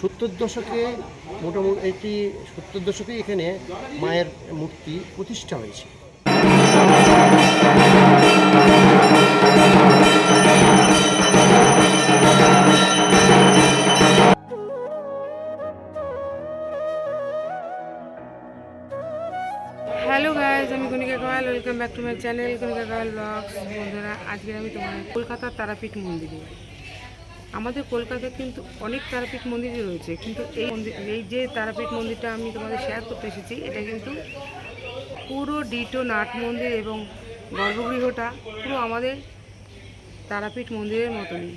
সত্তর দশকে মোটামুটি সত্তর দশকে এখানে মায়ের মূর্তি প্রতিষ্ঠা হয়েছে। হ্যালো গাইজ আমি Kanika Kawal welcome back to my channel Kanika Kawal vlogs বন্ধুরা, আজকে আমি তোমার কলকাতার তারাপীঠ মন্দিরে আমাদের কলকাতায় কিন্তু অনেক তারাপীঠ মন্দিরই রয়েছে, কিন্তু এই মন্দির, এই যে তারাপীঠ মন্দিরটা আমি তোমাদের শেয়ার করতে এসেছি, এটা কিন্তু পুরো ডিটো নাট মন্দির এবং গর্ভগৃহটা পুরো আমাদের তারাপীঠ মন্দিরের মতনই,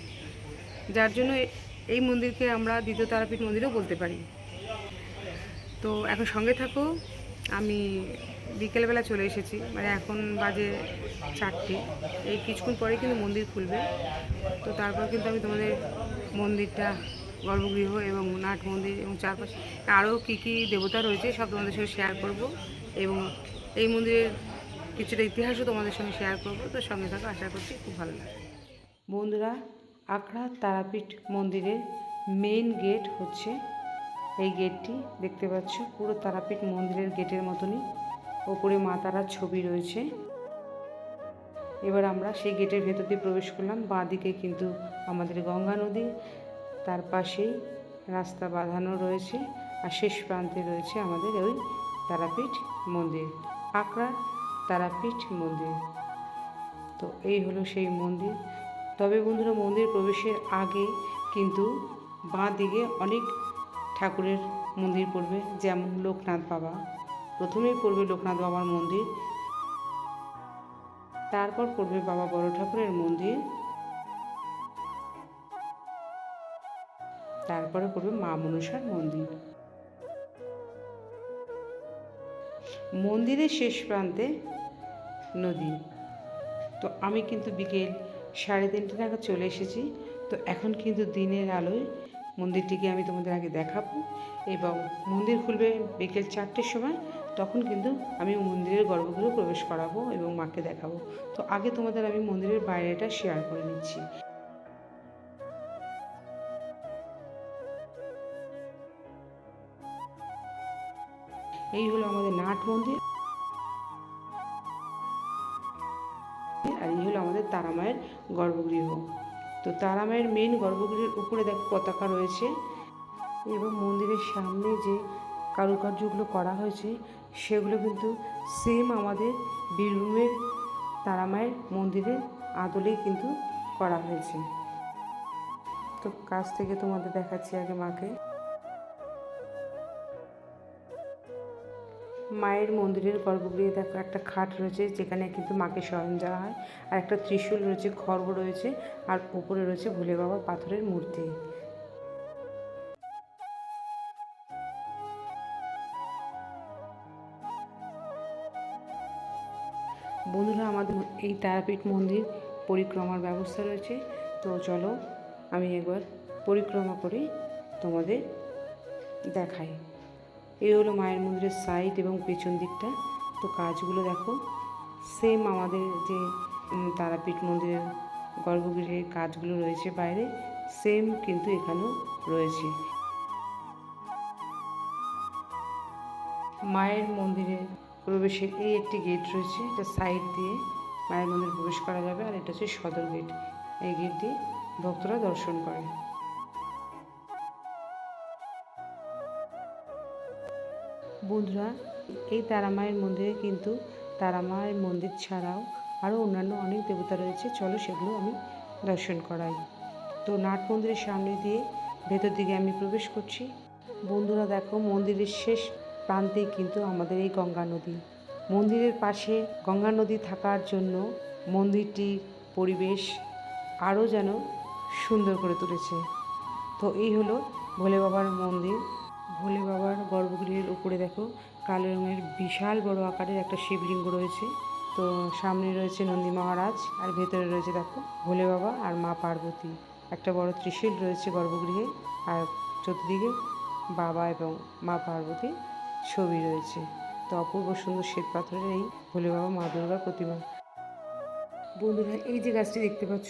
যার জন্য এই মন্দিরকে আমরা দ্বিতীয় তারাপীঠ মন্দিরও বলতে পারি। তো এখন সঙ্গে থাকো, আমি বিকেলবেলা চলে এসেছি মানে এখন বাজে চারটে। এই কিছুক্ষণ পরে কিন্তু মন্দির খুলবে। তো তারপর কিন্তু আমি তোমাদের মন্দিরটা, গর্ভগৃহ এবং নাট মন্দির এবং চারপাশে আরও কী কী দেবতা রয়েছে সব তোমাদের সঙ্গে শেয়ার করব এবং এই মন্দিরের কিছুটা ইতিহাসও তোমাদের সঙ্গে শেয়ার করব। তো সঙ্গে থাকো, আশা করছি খুব ভালো লাগবে। বন্ধুরা, আখড়া তারাপীঠ মন্দিরের মেইন গেট হচ্ছে এই গেটটি দেখতে পাচ্ছ, পুরো তারাপীঠ মন্দিরের গেটের মতনই। ওপরে মা তারার ছবি রয়েছে। এবার আমরা সেই গেটের ভেতর দিয়ে প্রবেশ করলাম। বাঁ দিকে কিন্তু আমাদের গঙ্গা নদী, তার পাশেই রাস্তা বাঁধানো রয়েছে আর শেষ প্রান্তে রয়েছে আমাদের ওই তারাপীঠ মন্দির, আঁকড়া তারাপীঠ মন্দির। তো এই হলো সেই মন্দির। তবে বন্ধুরা, মন্দির প্রবেশের আগে কিন্তু বাঁ দিকে অনেক ঠাকুরের মন্দির পড়বে, যেমন লোকনাথ বাবা। প্রথমেই পড়বে লোকনাথ বাবার মন্দির, তারপর পড়বে বাবা বড় ঠাকুরের মন্দির, তারপরে পড়বে মা মনসার মন্দির। মন্দিরের শেষ প্রান্তে নদী। তো আমি কিন্তু বিকেল সাড়ে তিনটে নাগাদ চলে এসেছি। তো এখন কিন্তু দিনের আলোয় মন্দিরটিকে আমি তোমাদের আগে দেখাবো এবং মন্দির খুলবে বিকেল চারটের সময়। তখন কিন্তু আমি মন্দিরের গর্ভগৃহ প্রবেশ করাবো এবং মাকে দেখাবো। তো আগে তোমাদের আমি মন্দিরের বাইরেটা শেয়ার করে নিচ্ছি। এই হলো আমাদের নাট মন্দির। আর এই হলো আমাদের তারামায়ের গর্ভগৃহ। তো তারামায়ের মেন গর্ভগৃহের উপরে দেখো পতাকা রয়েছে। এবং মন্দিরের সামনে যে কারুকার্যগুলো করা হয়েছে সেগুলো কিন্তু সেম আমাদের বীরভূমের তারামায়ের মন্দিরের আদলেই কিন্তু করা হয়েছে। তো কাছ থেকে তোমাদের দেখাচ্ছি আগে মাকে। মায়ের মন্দিরের গর্ভগৃহে দেখো একটা খাট রয়েছে, যেখানে কিন্তু মাকে শয়ন দেওয়া হয়। আর একটা ত্রিশূল রয়েছে খর্ব রয়েছে, আর উপরে রয়েছে ভোলে বাবার পাথরের মূর্তি। বন্ধুরা, আমাদের এই তারাপীঠ মন্দির পরিক্রমার ব্যবস্থা রয়েছে। তো চলো, আমি একবার পরিক্রমা করে তোমাদের দেখাই। এই হলো মায়ের মন্দিরের সাইড এবং পেছন দিকটা। তো কাজগুলো দেখো সেম আমাদের যে তারাপীঠ মন্দিরের গর্ভগৃহের কাজগুলো রয়েছে বাইরে সেম কিন্তু এখানেও রয়েছে। মায়ের মন্দিরে প্রবেশের এই একটি গেট রয়েছে, এটা সাইড দিয়ে মায়ের মন্দিরে প্রবেশ করা যাবে আর এটা হচ্ছে সদর গেট এই গেট দিয়ে ভক্তরা দর্শন করে। বন্ধুরা, এই তারামায়ের মন্দিরে কিন্তু তারামায়ের মন্দির ছাড়াও আরও অন্যান্য অনেক দেবতা রয়েছে। চলো সেগুলো আমি দর্শন করাই। তো নাট মন্দিরের সামনে দিয়ে ভেতর দিকে আমি প্রবেশ করছি। বন্ধুরা দেখো মন্দিরের শেষ প্রান্তেই কিন্তু আমাদের এই গঙ্গা নদী। মন্দিরের পাশে গঙ্গা নদী থাকার জন্য মন্দিরটির পরিবেশ আরও যেন সুন্দর করে তুলেছে। তো এই হলো ভোলে বাবার মন্দির। ভোলে বাবার গর্ভগৃহের উপরে দেখো কালো রঙের বিশাল বড় আকারের একটা শিবলিঙ্গ রয়েছে। তো সামনে রয়েছে নন্দী মহারাজ আর ভেতরে রয়েছে দেখো ভোলে বাবা আর মা পার্বতী। একটা বড় ত্রিশূল রয়েছে গর্ভগৃহে আর চতুর্দিকে বাবা এবং মা পার্বতীর ছবি রয়েছে। তো অপূর্ব সুন্দর শ্বেত পাথরের এই ভোলে বাবা মা দুর্গার প্রতিমা। বন্ধুরা, এই যে গাছটি দেখতে পাচ্ছ,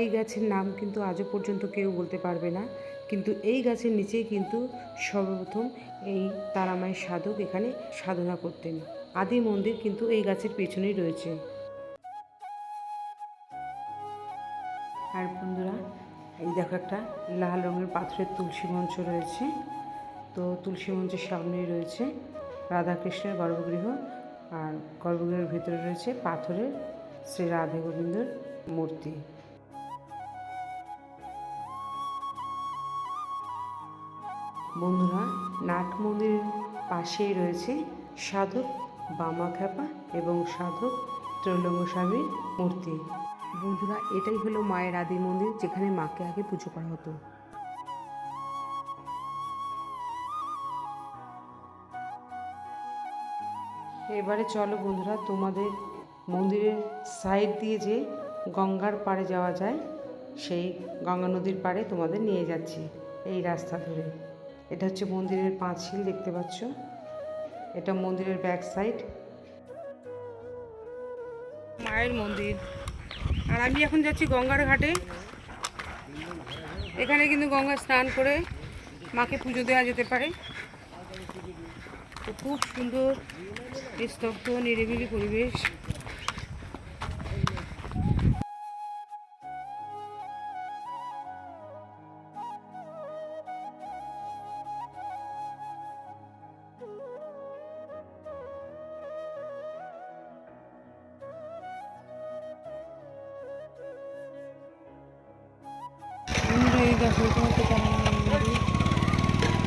এই গাছের নাম কিন্তু আজও পর্যন্ত কেউ বলতে পারবে না। কিন্তু এই গাছের নিচেই কিন্তু সর্বপ্রথম এই তারামায়ের সাধক এখানে সাধনা করতেন। আদি মন্দির কিন্তু এই গাছের পেছনেই রয়েছে। আর বন্ধুরা, এই দেখো একটা লাল রঙের পাথরের তুলসী মঞ্চ রয়েছে। তো তুলসী মঞ্চের সামনেই রয়েছে রাধাকৃষ্ণের গর্ভগৃহ আর গর্ভগৃহের ভিতরে রয়েছে পাথরের শ্রী রাধে গোবিন্দর মূর্তি। বন্ধুরা, নাট মন্দিরের পাশেই রয়েছে সাধক বামাখ্যাপা এবং সাধক ত্রৈলঙ্গ স্বামীর মূর্তি। বন্ধুরা, এটাই হলো মায়ের আদি মন্দির যেখানে মাকে আগে পুজো করা হতো। এবারে চলো বন্ধুরা, তোমাদের মন্দিরের সাইড দিয়ে যে গঙ্গার পাড়ে যাওয়া যায়, সেই গঙ্গা নদীর পাড়ে তোমাদের নিয়ে যাচ্ছি, এই রাস্তা ধরে। এটা হচ্ছে মন্দিরের পাঁচিল দেখতে পাচ্ছ? এটা মন্দিরের ব্যাক সাইড মায়ের মন্দির। আর আমি এখন যাচ্ছি গঙ্গার ঘাটে। এখানে কিন্তু গঙ্গা স্নান করে মাকে পুজো দেওয়া যেতে পারে। খুব সুন্দর নিস্তব্ধ নিরিবিলি পরিবেশ।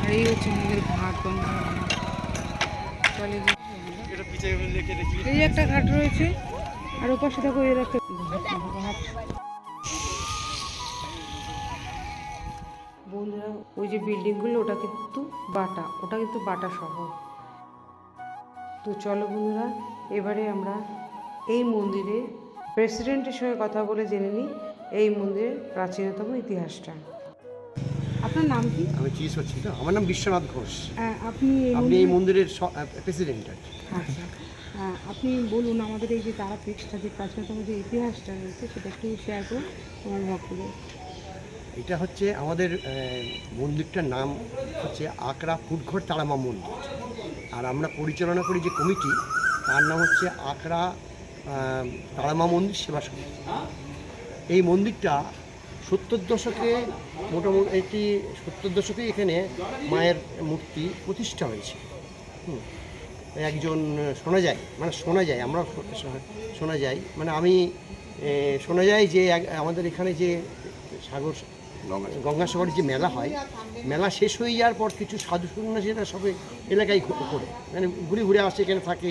আর এই হচ্ছে আমাদের ঘাট গঙ্গা এই একটা ঘাট রয়েছে, আর ওপাশে দেখো এর একটা বন্ধুরা, ওই যে বিল্ডিংগুলো, ওটা কিন্তু বাটা, ওটা কিন্তু বাটা শহর। তো চলো বন্ধুরা, এবারে আমরা এই মন্দিরের প্রেসিডেন্টের সঙ্গে কথা বলে জেনে নিই। এই মন্দিরের প্রাচীনতম ইতিহাসটা। আপনার নাম কি? আমি চিজ হচ্ছি তো আমার নাম বিশ্বনাথ ঘোষ। আপনি আপনি এই মন্দিরের প্রেসিডেন্ট আর আচ্ছা। আপনি বলুন আমাদের এই যে তারাপীঠটা যে প্রাচীনতম যে ইতিহাসটা রয়েছে সেটা একটু শেয়ার করুন আমার ভক্তদের। এটা হচ্ছে আমাদের মন্দিরটার নাম হচ্ছে আকরা ফুটঘর তারামা মন্দির। আর আমরা পরিচালনা করি যে কমিটি তার নাম হচ্ছে আকরা তারামা মন্দির সেবা সমিতি। এই মন্দিরটা সত্তর দশকে মোটামুটি সত্তর দশকে এখানে মায়ের মূর্তি প্রতিষ্ঠা হয়েছে। একজন শোনা যায় মানে শোনা যায়, আমরা শোনা যায়। মানে আমি শোনা যায় যে আমাদের এখানে যে সাগর গঙ্গাসাগরের যে মেলা হয়, মেলা শেষ হয়ে যাওয়ার পর কিছু সাধু সন্ন্যাসীরা সবে এলাকায় করে মানে ঘুরে ঘুরে আসে, এখানে থাকে,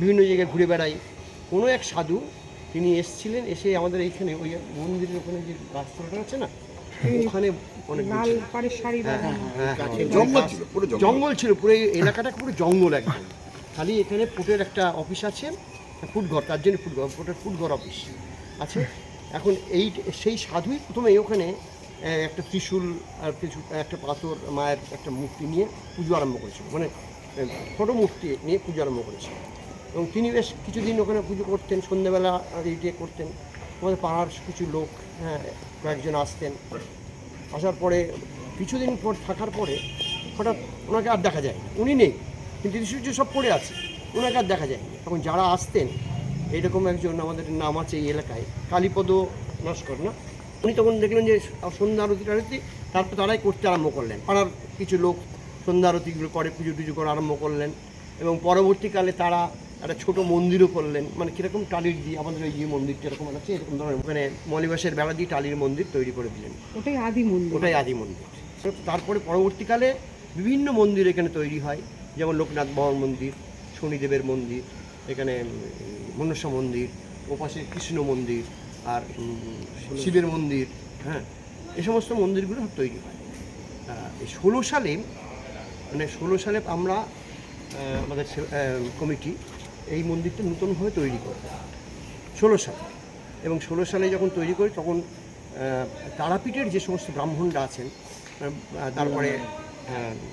বিভিন্ন জায়গায় ঘুরে বেড়ায়। কোনো এক সাধু তিনি এসছিলেন এসে আমাদের এইখানে ওই মন্দিরের ওখানে যে গাছতলাটা আছে না ওখানে অনেক লাল পাড়ের শাড়ি বাঁধানো হ্যাঁ, জঙ্গল ছিল পুরো জঙ্গল। ছিল পুরো এই এলাকাটা পুরো জঙ্গল একদম। খালি এখানে ফুটের একটা অফিস আছে ফুটঘর তার জন্য ফুটঘর ফুটের ফুটঘর অফিস আছে। এখন এই সেই সাধুই প্রথমে ওখানে একটা ত্রিশূল আর কিছু একটা পাথর মায়ের একটা মূর্তি নিয়ে পুজো আরম্ভ করেছিল। মানে ছোটো মূর্তি নিয়ে পুজো আরম্ভ করেছিল। এবং তিনি বেশ কিছুদিন ওখানে পুজো করতেন, সন্ধ্যেবেলা এইটে করতেন। আমাদের পাড়ার কিছু লোক হ্যাঁ কয়েকজন আসতেন। আসার পরে, কিছুদিন পর থাকার পরে হঠাৎ ওনাকে আর দেখা যায়। উনি নেই, কিন্তু ত্রিশূর্য সব পড়ে আছে। ওনাকে আর দেখা যায়। তখন যারা আসতেন, এইরকম একজন আমাদের নাম আছে এই এলাকায়, কালীপদ নস্কর না উনি তখন দেখলেন যে, সন্ধ্যা আরতি টারতি তারপর তারাই করতে আরম্ভ করলেন। পাড়ার কিছু লোক সন্ধ্যা আরতিগুলো করে, পুজো টুজো করা আরম্ভ করলেন। এবং পরবর্তীকালে তারা একটা ছোট মন্দিরও করলেন। মানে কীরকম টালির দিয়ে আমাদের ওই যে মন্দিরটা এরকম আছে? এরকম ধরনের ওখানে মলিবাসের বেলা দিয়ে টালির মন্দির তৈরি করে দিলেন। ওটাই আদি মন্দির। ওটাই আদি মন্দির। তারপরে পরবর্তীকালে বিভিন্ন মন্দির এখানে তৈরি হয়। যেমন লোকনাথ ভবন মন্দির শনিদেবের মন্দির এখানে মনসা মন্দির ওপাশে কৃষ্ণ মন্দির আর শিবের মন্দির হ্যাঁ এ সমস্ত মন্দিরগুলো সব তৈরি হয়। এই ষোলো সালে মানে ষোলো সালে আমরা আমাদের কমিটি এই মন্দিরটা নতুনভাবে তৈরি করে। ষোলো সালে। এবং ষোলো সালে যখন তৈরি করি, তখন তারাপীঠের যে সমস্ত ব্রাহ্মণরা আছেন তারপরে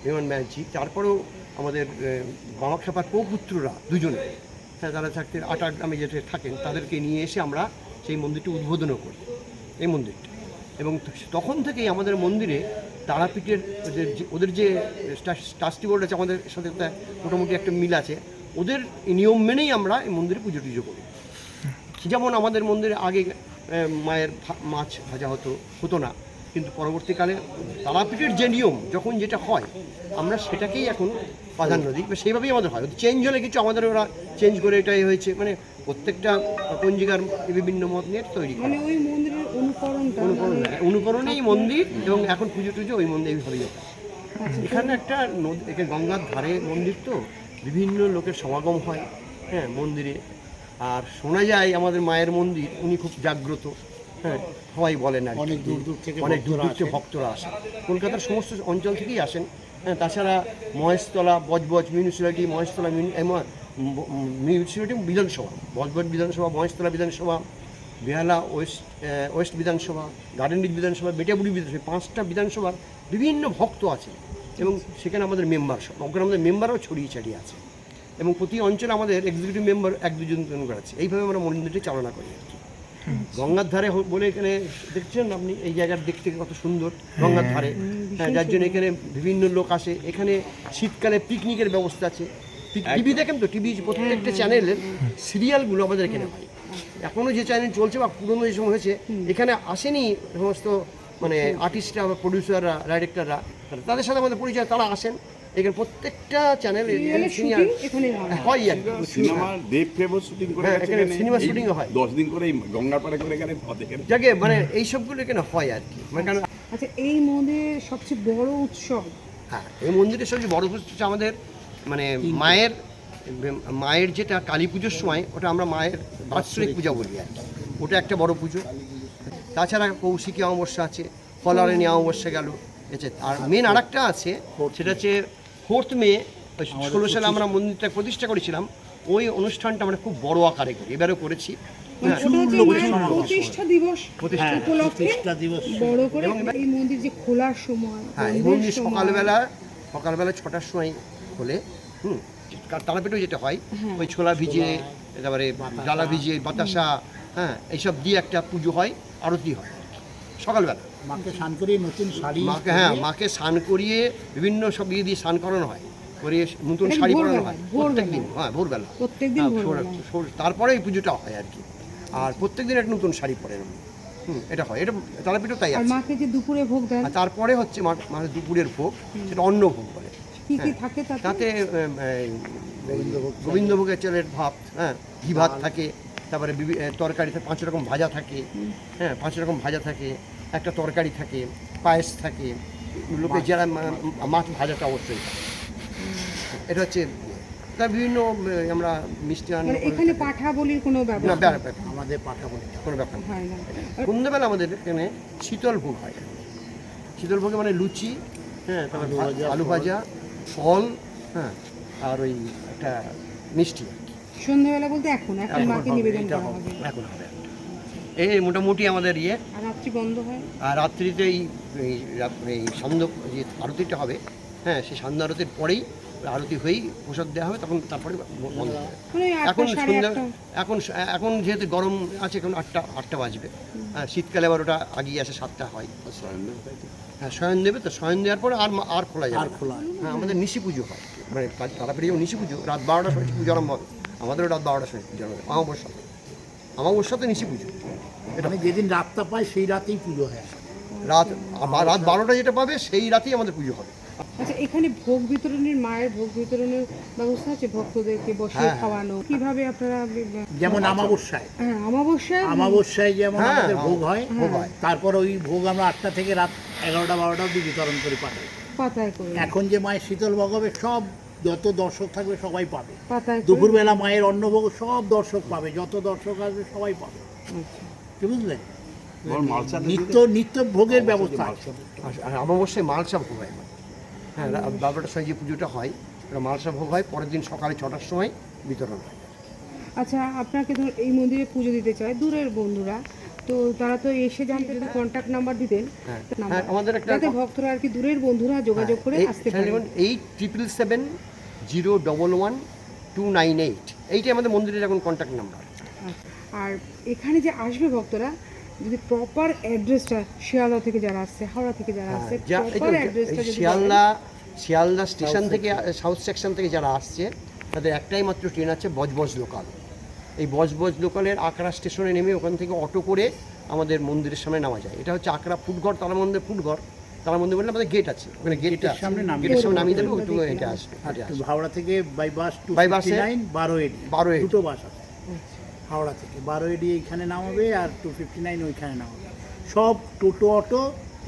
বিমান ব্যানার্জি তারপরেও আমাদের বামাখ্যাপার পৌপুত্ররা দুজনে হ্যাঁ তারা থাকতে আটার গ্রামে যেটা থাকেন, তাদেরকে নিয়ে এসে আমরা সেই মন্দিরটি উদ্বোধনও করি। এই মন্দিরটা। এবং তখন থেকেই আমাদের মন্দিরে তারাপীঠের ওদের যে ওদের যে ট্রাস্টি বোর্ড আছে আমাদের সাথে মোটামুটি একটা মিল আছে, ওদের নিয়ম মেনেই আমরা এই মন্দিরে পুজো টুজো করি। যেমন আমাদের মন্দিরে আগে মায়ের মাছ ভাজা হতো হতো না। কিন্তু পরবর্তীকালে তারাপীঠের যে নিয়ম যখন যেটা হয় আমরা সেটাকেই এখন প্রাধান্য দিই। বা সেইভাবেই আমাদের হয়। চেঞ্জ হলে কিছু আমাদের ওরা চেঞ্জ করে এটাই হয়েছে। মানে প্রত্যেকটা পঞ্জিকার বিভিন্ন মত নিয়ে তৈরি মানে ওই মন্দিরের অনুকরণ অনুকরণেই মন্দির এবং এখন পুজো টুজো ওই মন্দির এইভাবেই হয় এখানে একটা নদী এখানে গঙ্গার ধারে মন্দির তো বিভিন্ন লোকের সমাগম হয় হ্যাঁ মন্দিরে। আর শোনা যায় আমাদের মায়ের মন্দির উনি খুব জাগ্রত। হ্যাঁ সবাই বলেন আর কি। অনেক দূর দূর থেকে অনেক দূর দূর থেকে ভক্তরা আসেন। কলকাতার সমস্ত অঞ্চল থেকেই আসেন। হ্যাঁ তাছাড়া মহেশতলা বজবজ মিউনিসিপ্যালিটি মহেশতলা মিউনিসিপ্যালিটি বিধানসভা। বজবজ বিধানসভা মহেশতলা বিধানসভা বেহালা ওয়েস্ট ওয়েস্ট বিধানসভা গার্ডেনডিক বিধানসভা বেটাবুড়ি বিধানসভা পাঁচটা বিধানসভার বিভিন্ন ভক্ত আছে এবং সেখানে আমাদের মেম্বার সব। ওখানে আমাদের মেম্বারও ছড়িয়ে ছাড়িয়ে আছে। এবং প্রতি অঞ্চলে আমাদের এক্সিকিউটিভ মেম্বার এক দুজন জন করে আছে। এইভাবে আমরা মন্দিরটি চালনা করি আর কি। গঙ্গার ধারে বলে এখানে দেখছেন আপনি? এই জায়গার দেখতে কত সুন্দর গঙ্গার ধারে। হ্যাঁ। যার জন্য এখানে বিভিন্ন লোক আসে। এখানে শীতকালে পিকনিকের ব্যবস্থা আছে। টিভি দেখেন তো? টিভি প্রত্যেকটা চ্যানেলের সিরিয়ালগুলো আমাদের এখানে হয়। এখনও যে চ্যানেল চলছে বা পুরনো যে সময় হয়েছে এখানে আসেনি সমস্ত মানে আর্টিস্টরা বা প্রডিউসাররা ডাইরেক্টররা তাদের সাথে আমাদের পরিচয় তারা আসেন। এখানে প্রত্যেকটা চ্যানেল হয়। হয় সিনেমা দেব ফেবর শুটিং করে হ্যাঁ, এখানে এখানে। সিনেমা শুটিং হয়। দশ দিন করে এই গঙ্গার পাড়ে করে এখানে যাকে মানে এইসবগুলো এখানে হয় আর কি। মানে কারণ আচ্ছা এই মন্দিরের সবচেয়ে বড় উৎসব? হ্যাঁ এই মন্দিরের সবচেয়ে বড় পুজো হচ্ছে আমাদের মানে মায়ের মায়ের যেটা কালী পুজোর সময় ওটা আমরা মায়ের বাৎসরিক পূজা বলি আর কি। ওটা একটা বড় পুজো। তাছাড়া কৌশিকী অমাবস্যা আছে ফলারণী অমাবস্যা গেল এছে আর মেন আর একটা আছে সেটা হচ্ছে ফোর্থ মে ষোলো সালে আমরা মন্দিরটা প্রতিষ্ঠা করেছিলাম ওই অনুষ্ঠানটা আমরা খুব বড় আকারে করি এবারও করেছি। হ্যাঁ। প্রতিষ্ঠা দিবস। প্রতিষ্ঠা দিবস বড় করে এই মন্দির যে খোলার সময় হ্যাঁ এই মন্দির সকালবেলা সকালবেলা ছটার সময় খোলে হুম কার- তারাপীঠেও যেটা হয় ওই ছোলা ভিজিয়ে তারপরে ডালা ভিজিয়ে বাতাসা হ্যাঁ এইসব দিয়ে একটা পুজো হয় আরতি হয়। সকালবেলা। মাকে স্নান করিয়ে নতুন শাড়ি মাকে হ্যাঁ মাকে স্নান করিয়ে বিভিন্ন সব ইয়ে দিয়ে স্নান করানো হয়। করিয়ে নতুন শাড়ি পরানো ভোরবেলা? হয়? প্রত্যেক দিন হ্যাঁ ভোরবেলা। প্রত্যেকদিন হ্যাঁ, ভোরবেলা। সর- সর- তারপরে এই পুজোটা হয় আর কি। আর প্রত্যেক দিন একটা নতুন শাড়ি পরেন। হুম এটা হয়। এটা তারাপীঠও তাই আর আছে। মাকে যে দুপুরে ভোগ দেন? আর তারপরে হচ্ছে মা- মানে দুপুরের ভোগ সেটা অন্ন ভোগ বলে। কি কি হ্যাঁ। থাকে তাতে? তাতে গোবিন্দভোগের চালের ভাত হ্যাঁ ঘি ভাত থাকে। তারপরে তরকারিতে পাঁচ রকম ভাজা থাকে হ্যাঁ পাঁচ রকম ভাজা থাকে একটা তরকারি থাকে পায়েস থাকে লোকে যারা মাছ ভাজাটা অবশ্যই। এটা হচ্ছে তার বিভিন্ন আমরা মিষ্টান্ন মানে এখানে পাঠা বলির কোনো না ব্যাপার ব্যাপার, আমাদের পাঠা বলে কোনো ব্যাপার না। না সন্ধ্যেবেলা আমাদের এখানে শীতল ভোগ হয়। শীতল ভোগে মানে লুচি হ্যাঁ তারপর আলু ভাজা, ফল হ্যাঁ আর ওই একটা মিষ্টি। সন্ধ্যাবেলা বলতে এখন এখন মাকে নিবেদন করা হবে, এখন হবে। এই মোটামুটি আমাদের ইয়ে আর রাত্রি বন্ধ হয়? আর রাত্রিতে এই এই সন্ধ্যা যে আরতিটা হবে হ্যাঁ সেই সন্ধ্যা আরতির পরেই আরতি হয়েই প্রসাদ দেওয়া হবে তখন তারপরে বন্ধ হবে। মানে এখন সন্ধ্যা এখন এখন যেহেতু গরম আছে এখন আটটা আটটা বাজবে। হ্যাঁ শীতকালে আবার ওটা আগিয়ে আসে সাতটা হয়। হ্যাঁ শয়ন দেবে তো শয়ন দেওয়ার পরে আর আর খোলা যাবে আর খোলা হ্যাঁ আমাদের নিশি পুজো হয়। মানে তাড়াতাড়ি যেমন নিশি পুজো রাত বারোটার সময় পুজো আরম্ভ হবে। আমাদেরও রাত বারোটার সময় পুজো হবে অমাবস্যাতে অমাবস্যাতে নিশি পুজো। মানে যেদিন রাতটা পাই সেই রাতেই পুজো হয়। রাত রাত বারোটা যেটা পাবে সেই রাতেই আমাদের পুজো হবে। আচ্ছা এখানে ভোগ বিতরণের মায়ের ভোগ বিতরণের ব্যবস্থা আছে? ভক্তদেরকে বসিয়ে হ্যাঁ। খাওয়ানো। কীভাবে আপনারা যেমন আমাবস্যায় হ্যাঁ অমাবস্যায় আমাবস্যায় যেমন হ্যাঁ, আমাদের ভোগ হয় তারপর ওই ভোগ আমরা আটটা থেকে রাত এগারোটা বারোটা অবধি বিতরণ করে পাঠাই পাতায় করে। এখন যে মায়ের শীতল ভোগ হবে সব যত দর্শক থাকবে সবাই পাবে। দুপুরবেলা মায়ের অন্নভোগ সব দর্শক পাবে যত দর্শক আসবে সবাই পাবে। আচ্ছা। কি বুঝলেন? মালসা নিত্য নিত্য ভোগের ব্যবস্থা আছে। আর আর অমাবস্যায় মালসা ভোগ হয় হ্যাঁ বারোটার সময় যে পুজোটা হয় ওটা মালসা ভোগ হয় পরের দিন সকালে ছটার সময় বিতরণ হয়। আচ্ছা আপনাকে ধর এই মন্দিরে পুজো দিতে চায় দূরের বন্ধুরা তো তারা তো এসে জানতে যদি কন্ট্যাক্ট নাম্বার দিতেন। হ্যাঁ। হ্যাঁ আমাদের একটা ভক্তরা আর কি দূরের বন্ধুরা যোগাযোগ করে আসতে পারে। Eight triple seven zero double one two nine eight. এইটাই আমাদের মন্দিরের এখন কন্ট্যাক্ট নাম্বার আর এখানে যে আসবে ভক্তরা যদি প্রপার অ্যাড্রেসটা শিয়ালদা থেকে যারা আসছে হাওড়া থেকে যারা আসছে হ্যাঁ, প্রপার অ্যাড্রেসটা শিয়ালদা শিয়ালদা স্টেশন থেকে সাউথ সেকশন থেকে যারা আসছে তাদের একটাই মাত্র ট্রেন আছে বজবজ লোকাল এই বজবজ লোকালের আকরা স্টেশনে নেমে ওখান থেকে অটো করে আমাদের মন্দিরের সামনে নামা যায়। এটা হচ্ছে আকরা ফুটঘর তারা মন্দির ফুটঘর। তারা মন্দির বললে আমাদের গেট আছে ওখানে গেটটা সামনে নামিয়ে গেটের সামনে নামিয়ে দেবে ওটুকু এটা আসবে। হাওড়া থেকে by bus to A nine বারো এডি 12 AD দুটো বাস আছে। হাওড়া থেকে। বারো এডি এইখানে নামাবে আর টু ফিফটি নাইন ওইখানে নামাবে। সব টোটো অটো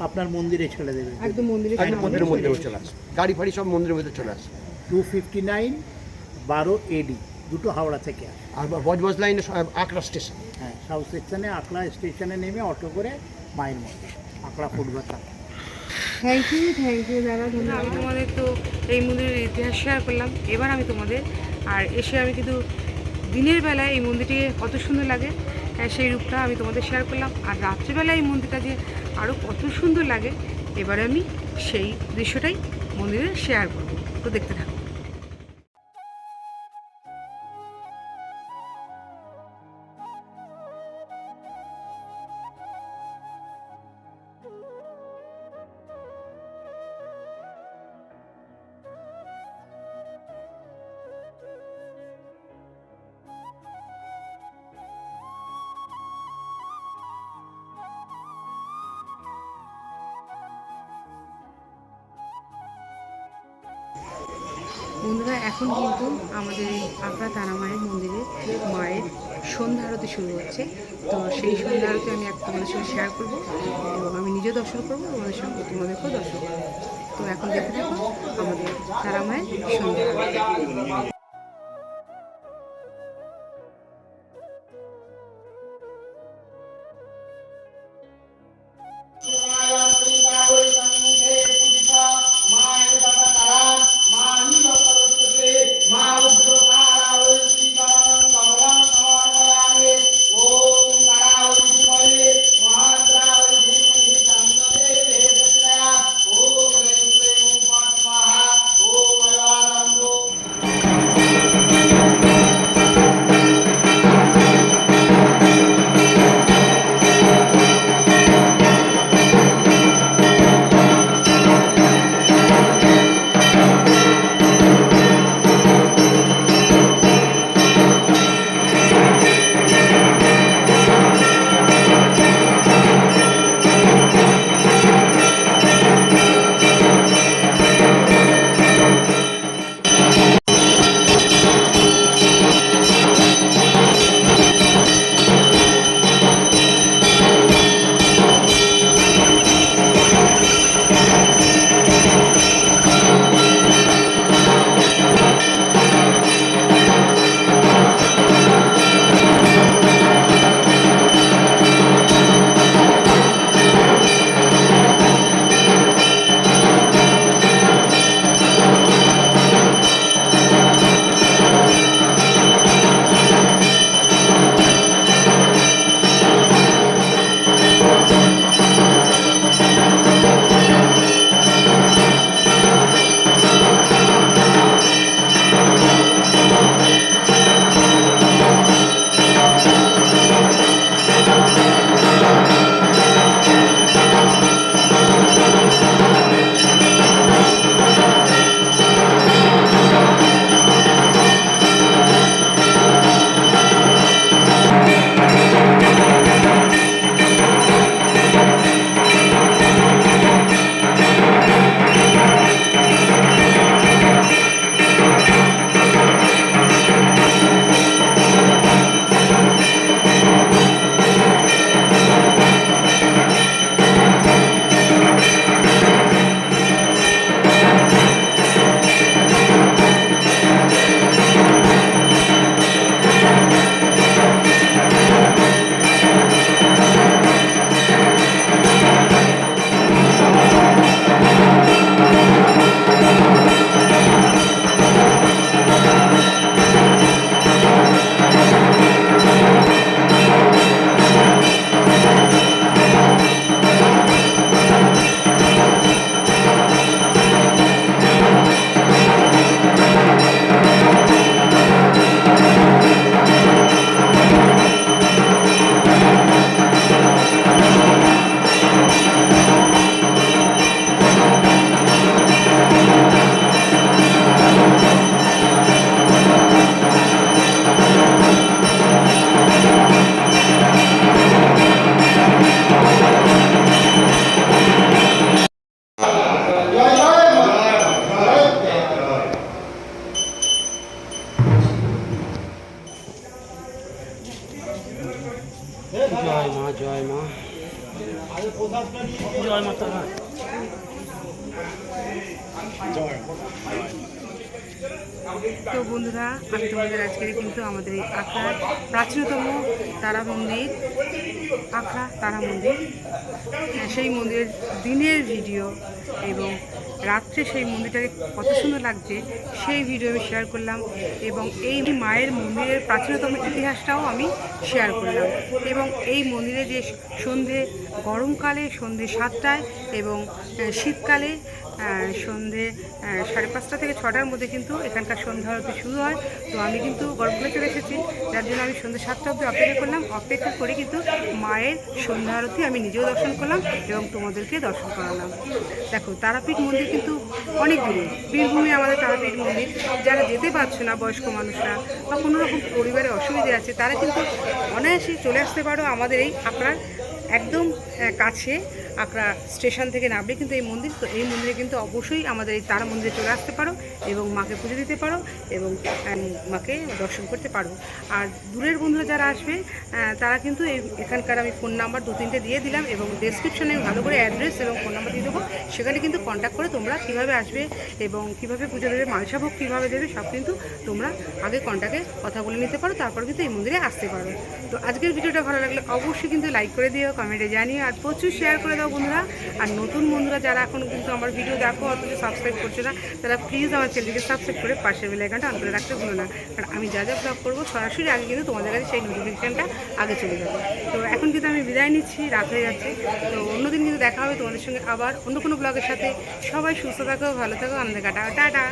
আপনার মন্দিরে ছেড়ে দেবে। একদম মন্দিরে মন্দিরের মধ্যে চলে আসবে। গাড়ি ফাড়ি সব মন্দিরের মধ্যে চলে আসবে। টু ফিফটি নাইন বারো এডি দুটো হাওড়া থেকে আসে আর বজবজ লাইনে আকরা স্টেশন হ্যাঁ সাউথ সেকশনে আকলা স্টেশনে নেমে অটো করে মায়ের মন্দির আকলা football thank you thank you দাদা ধন্যবাদ। আমি তোমাদের তো এই মন্দিরের ইতিহাস শেয়ার করলাম। এবার আমি তোমাদের আর এসে আমি কিন্তু দিনের বেলায় এই মন্দিরটি কত সুন্দর লাগে হ্যাঁ, সেই রূপটা আমি তোমাদের শেয়ার করলাম। আর রাত্রিবেলায় এই মন্দিরটা যে আরও কত সুন্দর লাগে এবারে আমি সেই দৃশ্যটাই মন্দিরে শেয়ার করব। তো দেখতে থাকো। তোমাদের সঙ্গে শেয়ার করব এবং আমি নিজে দর্শন করব, তোমাদের সঙ্গে তোমাদেরকেও দর্শন করব। তো এখন দেখে থাকো আমাদের তারা মায়ের সন্ধ্যা। আমাদের এই আখড়ার প্রাচীনতম তারা মন্দির আখড়া তারা মন্দির। হ্যাঁ, সেই মন্দিরের দিনের ভিডিও এবং রাত্রে সেই মন্দিরটাকে কত সুন্দর লাগছে, সেই ভিডিও আমি শেয়ার করলাম এবং এই মায়ের মন্দিরের প্রাচীনতম ইতিহাসটাও আমি শেয়ার করলাম এবং এই মন্দিরে যে সন্ধে গরমকালে সন্ধে সাতটায় এবং শীতকালে সন্ধে সাড়ে পাঁচটা থেকে ছটার মধ্যে কিন্তু এখানকার সন্ধ্যা আরতি শুরু হয়। তো আমি কিন্তু গর্ভে চলে এসেছি, যার জন্য আমি সন্ধ্যে সাতটা অবধি অপেক্ষা করলাম। অপেক্ষা করে কিন্তু মায়ের সন্ধ্যা আরতি আমি নিজেও দর্শন করলাম এবং তোমাদেরকে দর্শন করালাম। দেখো, তারাপীঠ মন্দির কিন্তু অনেক দূরে। বীরভূমি আমাদের তারাপীঠ মন্দির। যারা যেতে পারছে না বয়স্ক মানুষরা বা কোনো রকম পরিবারে অসুবিধে আছে, তারা কিন্তু অনায়াসে চলে আসতে পারো আমাদের এই আপনার একদম কাছে। আকরা স্টেশন থেকে নামলে কিন্তু এই মন্দির, তো এই মন্দিরে কিন্তু অবশ্যই আমাদের এই তারা মন্দিরে চলে আসতে পারো এবং মাকে পুজো দিতে পারো এবং মাকে দর্শন করতে পারো। আর দূরের বন্ধুরা যারা আসবে তারা কিন্তু এই, এখানকার আমি ফোন নাম্বার দু তিনটে দিয়ে দিলাম এবং ডেসক্রিপশনে ভালো করে অ্যাড্রেস এবং ফোন নাম্বার দিয়ে দেবো। সেখানে কিন্তু কন্ট্যাক্ট করে তোমরা কীভাবে আসবে এবং কীভাবে পুজো দেবে, মালসাভোগ কীভাবে দেবে, সব কিন্তু তোমরা আগে কন্ট্যাক্টে কথা বলে নিতে পারো, তারপর কিন্তু এই মন্দিরে আসতে পারো। তো আজকের ভিডিওটা ভালো লাগলে অবশ্যই কিন্তু লাইক করে দিও কমেন্টে জানিও, আর প্রচুর শেয়ার করে দাও বন্ধুরা। আর নতুন বন্ধুরা যারা এখন কিন্তু আমার ভিডিও দেখো, অথচ সাবস্ক্রাইব করছে না, তারা প্লিজ আমার চ্যানেলটিকে সাবস্ক্রাইব করে পাশের বেলাইকানটা অন করে রাখতে ভুলো না। কারণ আমি যা যা ব্লগ করব, সরাসরি আগে কিন্তু তোমাদের কাছে সেই নোটিফিকেশানটা আগে চলে যাবে। তো এখন কিন্তু আমি বিদায় নিচ্ছি, রাত হয়ে যাচ্ছে। তো অন্যদিন কিন্তু দেখা হবে তোমাদের সঙ্গে আবার অন্য কোনো ব্লগের সাথে। সবাই সুস্থ থাকো, ভালো থাকো, আনন্দে কাটাও। টাটা!